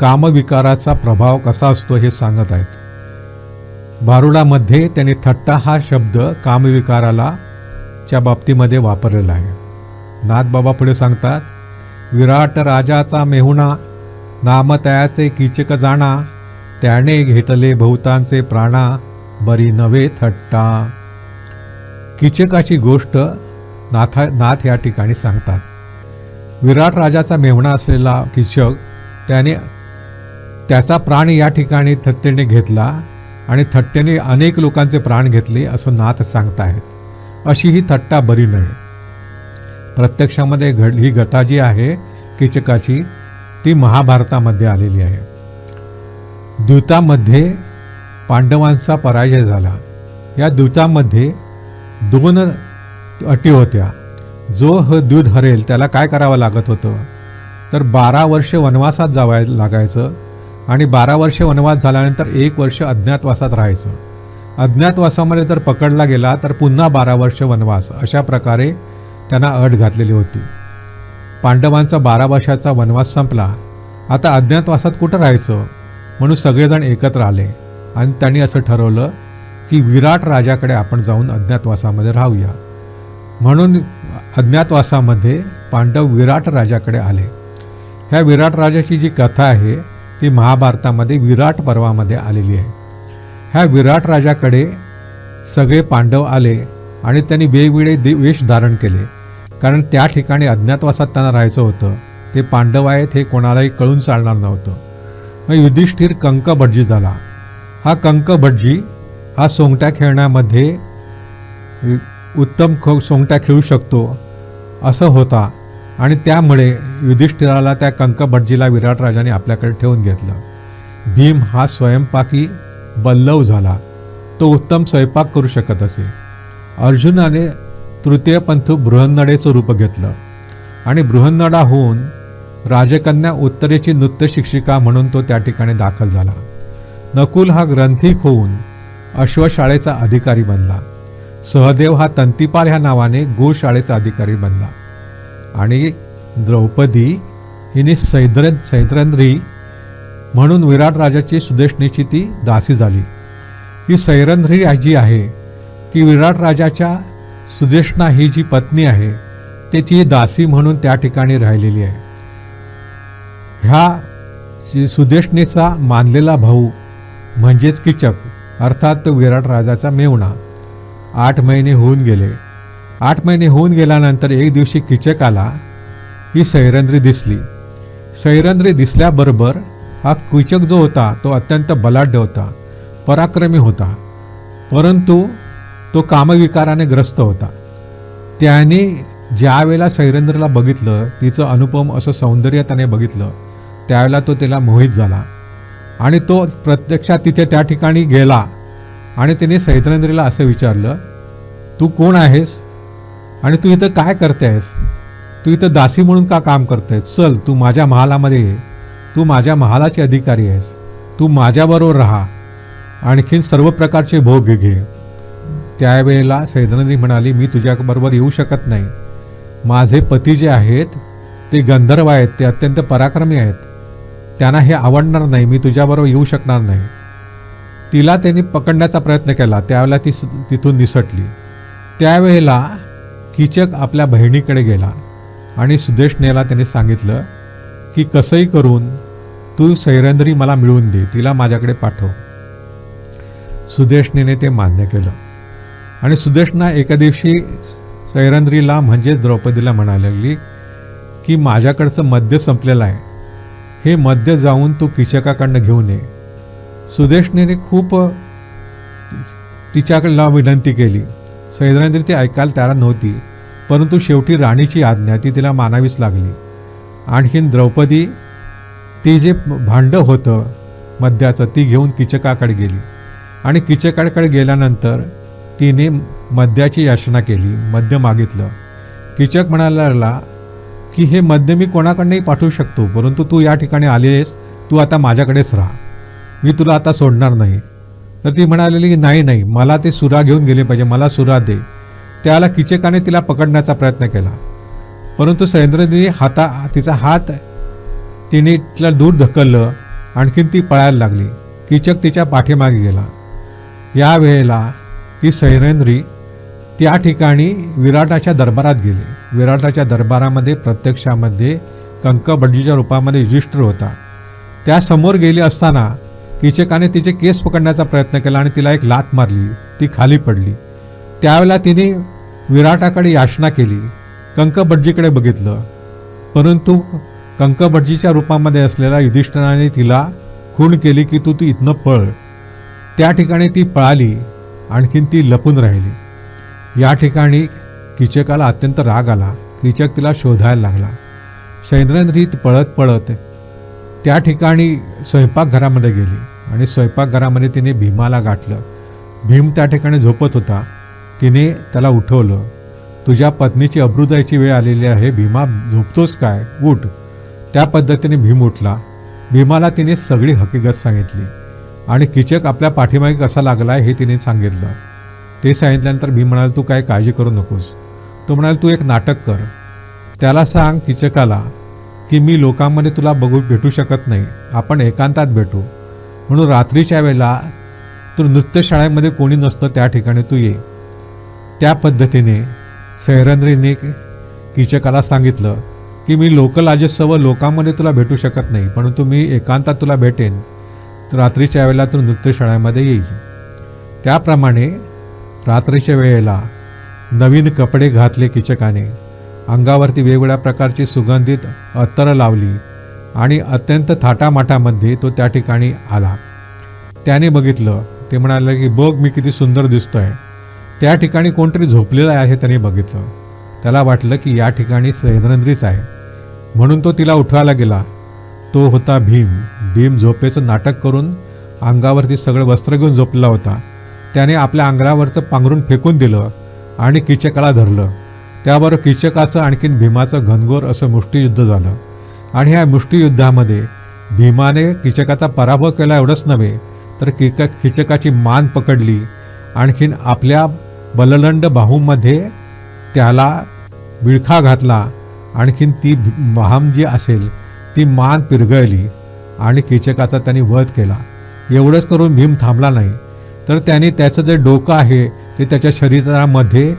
कामविकाराचा प्रभाव कसा असतो हे सांगत आहेत. बारुडामध्ये त्यांनी थट्टा हा शब्द कामविकाराला च्या बाबतीमध्ये वापरलेला आहे. नाथबाबा पुढे सांगतात विराट राजाचा मेहुणा नाम किचक जाणा त्याने घेतले बहुतांचे प्राणा बरी नव्हे थट्टा. किचकाची गोष्ट नाथा नाथ या ठिकाणी सांगतात. विराट राजाचा मेहुणा असलेला किचक त्याने त्याचा प्राण या ठिकाणी थट्टेने घेतला आणि थट्टेने अनेक लोकांचे प्राण घेतले असं नाथ सांगतायत अशी ही थट्टा बरी नाही. प्रत्यक्षामध्ये घड ही गता जी आहे किचकाची ती महाभारतामध्ये आलेली आहे. द्यूतामध्ये पांडवांचा पराजय झाला. या द्यूतामध्ये दोन अटी होत्या. जो ह दूध हरेल त्याला काय करावं लागत होतं? तर बारा वर्ष वनवासात जावाय लागायचं. आणि बारा वर्ष वनवास झाल्यानंतर एक वर्ष अज्ञातवासात राहायचं. अज्ञातवासामध्ये जर पकडला गेला तर पुन्हा बारा वर्ष वनवास अशा प्रकारे त्यांना अट घातलेली होती. पांडवांचा बारा वर्षाचा वनवास संपला. आता अज्ञातवासात कुठं राहायचं? म्हणून सगळेजण एकत्र आले. आणि त्यांनी असं ठरवलं की विराट राजाकडे आपण जाऊन अज्ञातवासामध्ये राहूया. म्हणून अज्ञातवासामध्ये पांडव विराट राजाकडे आले. ह्या विराट राजाची जी कथा आहे ती महाभारतामध्ये विराट पर्वामध्ये आलेली आहे. ह्या विराट राजाकडे सगळे पांडव आले आणि त्यांनी वेगवेगळे दे वेश धारण केले. कारण त्या ठिकाणी अज्ञातवासात त्यांना राहायचं होतं. ते पांडव आहेत हे कोणालाही कळून चालणार नव्हतं. मग युधिष्ठिर कंक भटजी झाला. हा कंक भटजी हा सोंगट्या खेळण्यामध्ये उत्तम खो सोंगट्या खेळू शकतो असं होता. आणि त्यामुळे युधिष्ठिराला त्या कंकभटजीला विराटराजाने विराट राजाने आपल्याकडे ठेवून घेतलं. भीम हा स्वयंपाकी बल्लव झाला. तो उत्तम स्वयंपाक करू शकत असे. अर्जुनाने तृतीयपंथ बृहन्नडेचं रूप घेतलं. आणि बृहन्नडा होऊन राजकन्या उत्तरेची नृत्य शिक्षिका म्हणून तो त्या ठिकाणी दाखल झाला. नकुल हा ग्रंथिक होऊन अश्वशाळेचा अधिकारी बनला. सहदेव हा तंतीपाल ह्या नावाने गोशाळेचा अधिकारी बनला. आणि द्रौपदी हिने सैद्र सैद्रंद्री म्हणून विराट राजाची सुदेशनेची ती दासी झाली. ही सैरंध्री जी आहे. ती विराट राजाच्या सुदेशना ही जी पत्नी आहे त्याची दासी म्हणून त्या ठिकाणी राहिलेली आहे. ह्या जी सुदेशनेचा मानलेला भाऊ म्हणजेच किचक अर्थात तो विराट राजाचा मेवणा आठ महिने होऊन गेले. आठ महिने होऊन गेल्यानंतर एक दिवशी किचक आला ही सैरंद्री दिसली. सैरंद्री दिसल्याबरोबर हा किचक जो होता तो अत्यंत बलाढ्य होता पराक्रमी होता. परंतु तो कामविकाराने ग्रस्त होता. त्याने ज्यावेळेला सैरेंद्रला बघितलं तिचं अनुपम असं सौंदर्य त्याने बघितलं त्यावेळेला तो त्याला मोहित झाला. आणि तो प्रत्यक्षात तिथे त्या ठिकाणी गेला. आणि त्याने सैद्रेंद्रीला असं विचारलं तू कोण आहेस? आणि तू इथं काय करते आहेस तू इथं दासी म्हणून का काम करतेस? चल तू माझ्या महालामध्ये ये. तू माझ्या महालाची अधिकारी आहेस. तू माझ्याबरोबर राहा. आणखीन सर्व प्रकारचे भोग घे. त्यावेळेला सैद्रेंद्री म्हणाली मी तुझ्याबरोबर येऊ शकत नाही. माझे पती जे आहेत ते गंधर्व आहेत ते अत्यंत पराक्रमी आहेत. त्यांना हे आवडणार नाही. मी तुझ्याबरोबर येऊ शकणार नाही. तिला त्यांनी पकडण्याचा प्रयत्न केला. त्यावेळेला ती स- तिथून निसटली. त्यावेळेला किचक आपल्या बहिणीकडे गेला आणि सुदेशनेला त्याने सांगितलं की कसंही करून तू सैरंद्री मला मिळवून दे तिला माझ्याकडे पाठव. सुदेशनेने ते मान्य केलं. आणि सुदेशना एका दिवशी सैरंद्रीला म्हणजेच द्रौपदीला म्हणाली की माझ्याकडचं मद्य संपलेलं आहे. हे मद्य जाऊन तू किचकाकडनं घेऊन ये. सुदेशनेने खूप तिच्याकडला विनंती केली. सैद्रेंद्री ती ऐकायला तयार नव्हती परंतु शेवटी राणीची आज्ञा ती तिला मानावीच लागली. आणखीन द्रौपदी ती जे भांडं होतं मद्याचं ती घेऊन किचकाकडे गेली. आणि किचकाकडे गेल्यानंतर तिने मद्याची याचना केली मद्य मागितलं. किचक म्हणायला लागला की हे मद्य मी कोणाकडनंही पाठवू शकतो परंतु तू या ठिकाणी आलेस तू आता माझ्याकडेच राहा. मी तुला आता सोडणार नाही. तर ती म्हणालेली की नाही नाही मला ते सुरा घेऊन गेले पाहिजे मला सुरा दे. त्याला किचकाने तिला पकडण्याचा प्रयत्न केला. परंतु सैंद्रने हाता तिचा हात तिने तिला दूर ढकललं आणखीन ती पळायला लागली. किचक तिच्या पाठीमागे गेला. या वेळेला ती सैरेंद्री त्या ठिकाणी विराटाच्या दरबारात गेली. विराटाच्या दरबारामध्ये प्रत्यक्षामध्ये कंकबड्डीच्या रूपामध्ये युधिष्ठिर होता. त्यासमोर गेली असताना किचकाने तिचे केस पकडण्याचा प्रयत्न केला आणि तिला एक लात मारली. ती खाली पडली. त्यावेळेला तिने विराटाकडे याचना केली. कंकबड्जीकडे बघितलं. परंतु कंकबड्जीच्या रूपामध्ये असलेल्या युधिष्ठिराने तिला खूण केली की तू ती इथनं पळ. त्या ठिकाणी ती पळाली. आणखीन ती लपून राहिली. या ठिकाणी किचकाला अत्यंत राग आला. किचक तिला शोधायला लागला. शैंद्रेंद्री पळत पळत त्या ठिकाणी स्वयंपाकघरामध्ये गेली. आणि स्वयंपाकघरामध्ये तिने भीमाला गाठलं. भीम त्या ठिकाणी झोपत होता. तिने त्याला उठवलं. तुझ्या पत्नीची अब्रुदायची वेळ आलेली आहे. भीमा झोपतोस काय? उठ. त्या पद्धतीने भीम उठला. भीमाला तिने सगळी हकीकत सांगितली. आणि किचक आपल्या पाठीमागे कसा लागला हे तिने सांगितलं. ते सांगितल्यानंतर भीम म्हणाल तू काय काळजी करू नकोस. तो म्हणाल तू एक नाटक कर. त्याला सांग किचकाला की मी लोकांमध्ये तुला बघू भेटू शकत नाही. आपण एकांतात भेटू. म्हणून रात्रीच्या वेळेला तर नृत्यशाळेमध्ये कोणी नसतं त्या ठिकाणी तू ये. त्या पद्धतीने सैरंद्रीने किचकाला सांगितलं की मी लोकल लोकलाजस्व लोकांमध्ये तुला भेटू शकत नाही परंतु मी एकांतात तुला भेटेन. तर रात्रीच्या वेळेला तू नृत्यशाळेमध्ये येईल त्याप्रमाणे रात्रीच्या वेळेला नवीन कपडे घातले किचकाने. अंगावरती वेगवेगळ्या प्रकारची सुगंधित अत्तरं लावली. आणि अत्यंत थाटामाटामध्ये तो त्या ठिकाणी आला. त्याने बघितलं. ते म्हणाले की बघ मी किती सुंदर दिसतो आहे त्या ठिकाणी कोणतरी झोपलेलं आहे त्याने बघितलं. त्याला वाटलं की या ठिकाणी सैद्रंद्रीच आहे. म्हणून तो तिला उठवायला गेला. तो होता भीम. भीम झोपेचं नाटक करून अंगावरती सगळं वस्त्र घेऊन झोपला होता. त्याने आपल्या अंगावरचं पांघरून फेकून दिलं आणि किचकाला धरलं. त्याबरोबर किचकाचं आणखीन भीमाचं घनघोर असं मुष्टियुद्ध झालं. आणि ह्या मुष्टियुद्धामध्ये भीमाने किचकाचा पराभव केला एवढंच नव्हे तर किक किचकाची मान पकडली. आणखीन आपल्या बललंड बाहूमध्ये त्याला विळखा घातला. आणखीन ती महाम जी असेल ती मान पिरगळली आणि किचकाचा त्यांनी वध केला. एवढंच करून भीम थांबला नाही. तर त्याने त्याचं जे डोकं आहे ते त्याच्या शरीरामध्ये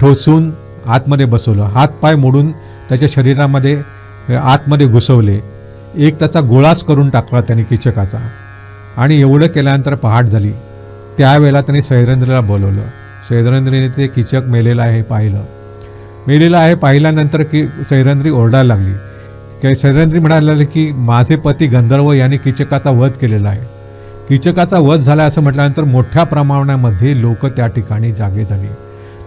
ठोचून आतमध्ये बसवलं. हातपाय मोडून त्याच्या शरीरामध्ये आतमध्ये घुसवले. एक त्याचा गोळाच करून टाकला त्याने किचकाचा. आणि एवढं केल्यानंतर पहाट झाली. त्यावेळेला त्याने सैरेंद्रला बोलवलं. सैरेंद्रीने ते किचक मेलेलं आहे पाहिलं. मेलेलं आहे पाहिल्यानंतर की सैरंद्री ओरडायला लागली. की सैरंद्री म्हणायला लागली की माझे पती गंधर्व यांनी किचकाचा वध केलेला आहे. किचकाचा वध झाला असं म्हटल्यानंतर मोठ्या प्रमाणामध्ये लोक त्या ठिकाणी जागे झाली.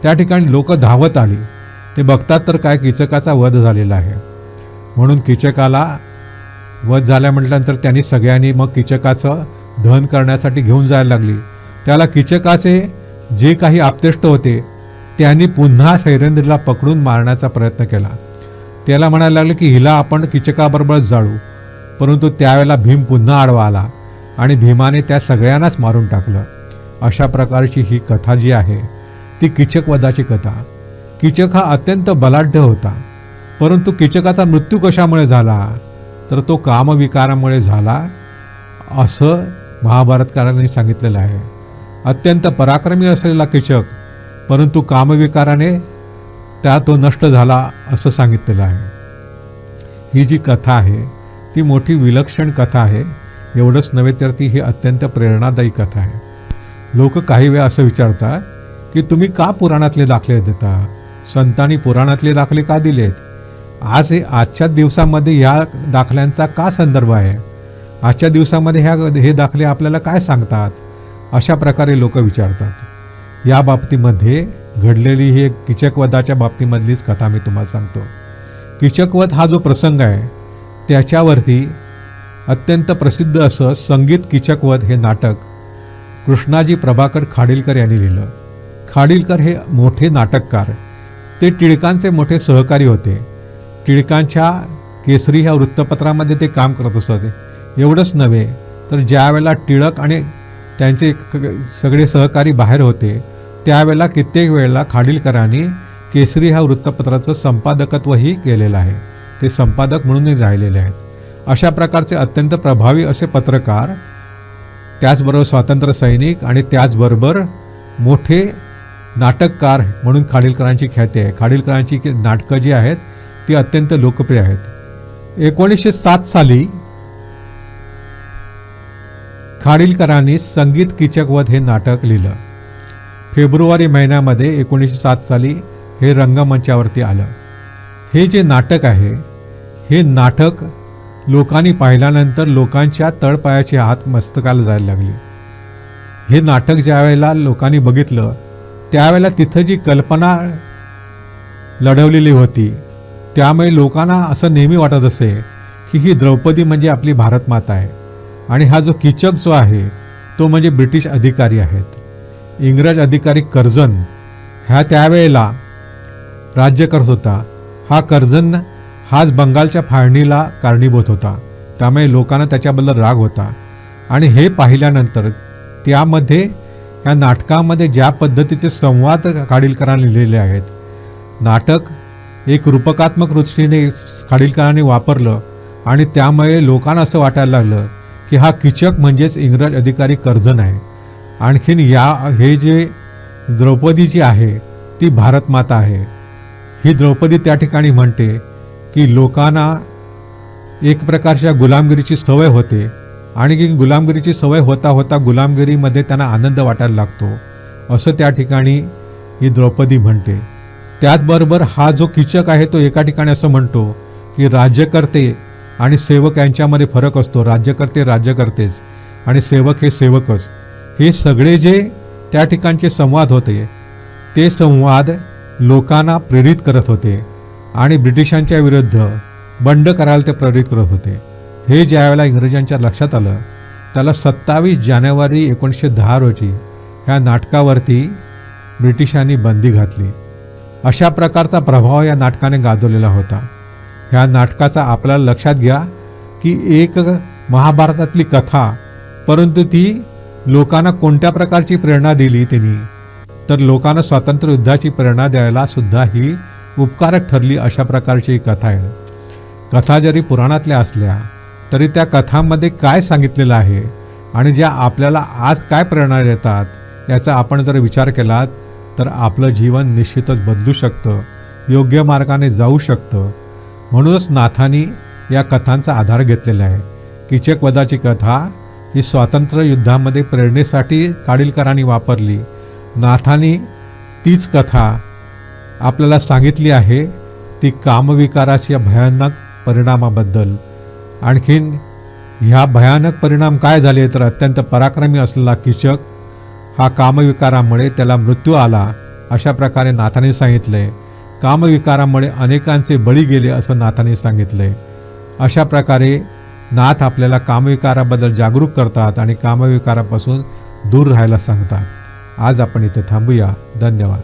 त्या ठिकाणी लोक धावत आली. ते बघतात तर काय किचकाचा वध झालेला आहे. म्हणून किचकाला वध झाल्या म्हटल्यानंतर त्यांनी सगळ्यांनी मग किचकाचं दहन करण्यासाठी घेऊन जायला लागली. त्याला किचकाचे जे काही आपतेष्ट होते त्यांनी पुन्हा सैरेंद्रीला पकडून मारण्याचा प्रयत्न केला. त्याला म्हणायला लागलं की हिला आपण किचकाबरोबरच जाळू. परंतु त्यावेळेला भीम पुन्हा आडवा आला आणि भीमाने त्या सगळ्यांनाच मारून टाकलं. अशा प्रकारची ही कथा जी आहे ती किचकवधाची कथा. किचक हा अत्यंत बलाढ्य होता. परंतु किचकाचा मृत्यू कशामुळे झाला? तर तो कामविकारामुळे झाला असं महाभारतकारांनी सांगितलेलं आहे. अत्यंत पराक्रमी असलेला किचक परंतु कामविकाराने त्या तो नष्ट झाला असं सांगितलेलं आहे. ही जी कथा आहे ती मोठी विलक्षण कथा आहे. एवढंच नव्हे तर ती ही अत्यंत प्रेरणादायी कथा आहे. लोक काही वेळा असं विचारतात की तुम्ही का पुराणातले दाखले देता? संतांनी पुराणातले दाखले का दिलेत? आज हे आजच्या दिवसामध्ये ह्या दाखल्यांचा का संदर्भ आहे? आजच्या दिवसामध्ये ह्या हे दाखले आपल्याला काय सांगतात? अशा प्रकारे लोक विचारतात. या बाबतीमध्ये घडलेली ही एक किचकवधाच्या बाबतीमधलीच कथा मी तुम्हाला सांगतो. किचकवध हा जो प्रसंग आहे त्याच्यावरती अत्यंत प्रसिद्ध असं संगीत किचकवध हे नाटक कृष्णाजी प्रभाकर खाडीलकर यांनी लिहिलं. खाडीलकर हे मोठे नाटककार. ते टिळकांचे मोठे सहकारी होते. टिळकांच्या केसरी ह्या वृत्तपत्रामध्ये ते काम करत असत. एवढंच नव्हे तर ज्यावेळेला टिळक आणि त्यांचे सगळे सहकारी बाहेर होते त्यावेळेला कित्येक वेळेला खाडीलकरांनी केसरी ह्या वृत्तपत्राचं संपादकत्वही केलेलं आहे. ते संपादक म्हणूनही राहिलेले आहेत. अशा प्रकारचे अत्यंत प्रभावी असे पत्रकार त्याचबरोबर स्वातंत्र्य सैनिक आणि त्याचबरोबर मोठे नाटककार म्हणून खाडीलकरांची ख्याती आहे. खाडीलकरांची की- नाटकं जी आहेत ती अत्यंत लोकप्रिय आहेत. एकोणीसशे सात साली खाडीलकरांनी संगीत किचकवध हे नाटक लिहिलं. फेब्रुवारी महिन्यामध्ये एकोणीसशे सात साली हे रंगमंचावरती आलं. हे जे नाटक आहे हे नाटक लोकांनी पाहिल्यानंतर लोकांच्या तळपायाचे हात मस्तकाला जायला लागले. हे नाटक ज्या वेळेला लोकांनी बघितलं त्यावेळेला तिथं जी कल्पना लढवलेली होती त्यामुळे लोकांना असं नेहमी वाटत असे की ही द्रौपदी म्हणजे आपली भारतमाता आहे. आणि हा जो किचक जो आहे तो म्हणजे ब्रिटिश अधिकारी आहेत. इंग्रज अधिकारी कर्जन ह्या त्यावेळेला राज्य करत होता. हा कर्जन हाच बंगालच्या फाळणीला कारणीभूत होता. त्यामुळे लोकांना त्याच्याबद्दल राग होता. आणि हे पाहिल्यानंतर त्यामध्ये या नाटकामध्ये ज्या पद्धतीचे संवाद काडीलकरांनी लिहिलेले आहेत नाटक एक रूपकात्मक दृष्टीने खाडीलकरांनी वापरलं आणि त्यामुळे लोकांना असं वाटायला लागलं की हा किचक म्हणजेच इंग्रज अधिकारी कर्जन आहे आणखीन या हे जे द्रौपदी जी आहे ती भारतमाता आहे. ही द्रौपदी त्या ठिकाणी म्हणते की लोकांना एक प्रकारच्या गुलामगिरीची सवय होते आणि गुलामगिरीची सवय होता होता गुलामगिरीमध्ये त्यांना आनंद वाटायला लागतो असं त्या ठिकाणी ही द्रौपदी म्हणते. त्याचबरोबर हा जो किचक आहे तो एका ठिकाणी असं म्हणतो की राज्यकर्ते आणि सेवक यांच्यामध्ये फरक असतो. राज्यकर्ते राज्यकर्तेच आणि सेवक हे सेवकच. हे सगळे जे त्या ठिकाणचे संवाद होते ते संवाद लोकांना प्रेरित करत होते आणि ब्रिटिशांच्या विरुद्ध बंड करायला ते प्रेरित करत होते. हे ज्यावेळेला इंग्रजांच्या लक्षात आलं त्याला सत्तावीस जानेवारी एकोणीसशे दहा रोजी ह्या नाटकावरती ब्रिटिशांनी बंदी घातली. अशा प्रकारचा प्रभाव या नाटकाने गाजवलेला होता. ह्या नाटकाचा आपल्याला लक्षात घ्या की एक महाभारतातली कथा परंतु ती लोकांना कोणत्या प्रकारची प्रेरणा दिली त्यांनी तर लोकांना स्वातंत्र्य युद्धाची प्रेरणा द्यायला सुद्धा ही उपकारक ठरली अशा प्रकारची ही कथा आहे. कथा जरी पुराणातल्या असल्या तरी त्या कथांमध्ये काय सांगितलेलं आहे आणि ज्या आपल्याला आज काय प्रेरणा देतात याचा आपण जर विचार केलात तर आपलं जीवन निश्चितच बदलू शकतं योग्य मार्गाने जाऊ शकतं. म्हणूनच नाथांनी या कथांचा आधार घेतलेला आहे. किचकवदाची कथा ही स्वातंत्र्य युद्धामध्ये प्रेरणेसाठी काडीलकरांनी वापरली. नाथांनी तीच कथा आपल्याला सांगितली आहे ती कामविकाराच्या भयानक परिणामाबद्दल. आणखीन ह्या भयानक परिणाम काय झाले तर अत्यंत पराक्रमी असलेला किचक हा कामविकारामुळे त्याला मृत्यू आला अशा प्रकारे नाथाने सांगितले. कामविकारामुळे अनेकांचे बळी गेले असं नाथाने सांगितले. अशा प्रकारे नाथ आपल्याला कामविकाराबद्दल जागरूक करतात आणि कामविकारापासून दूर राहायला सांगतात. आज आपण इथे थांबूया. धन्यवाद.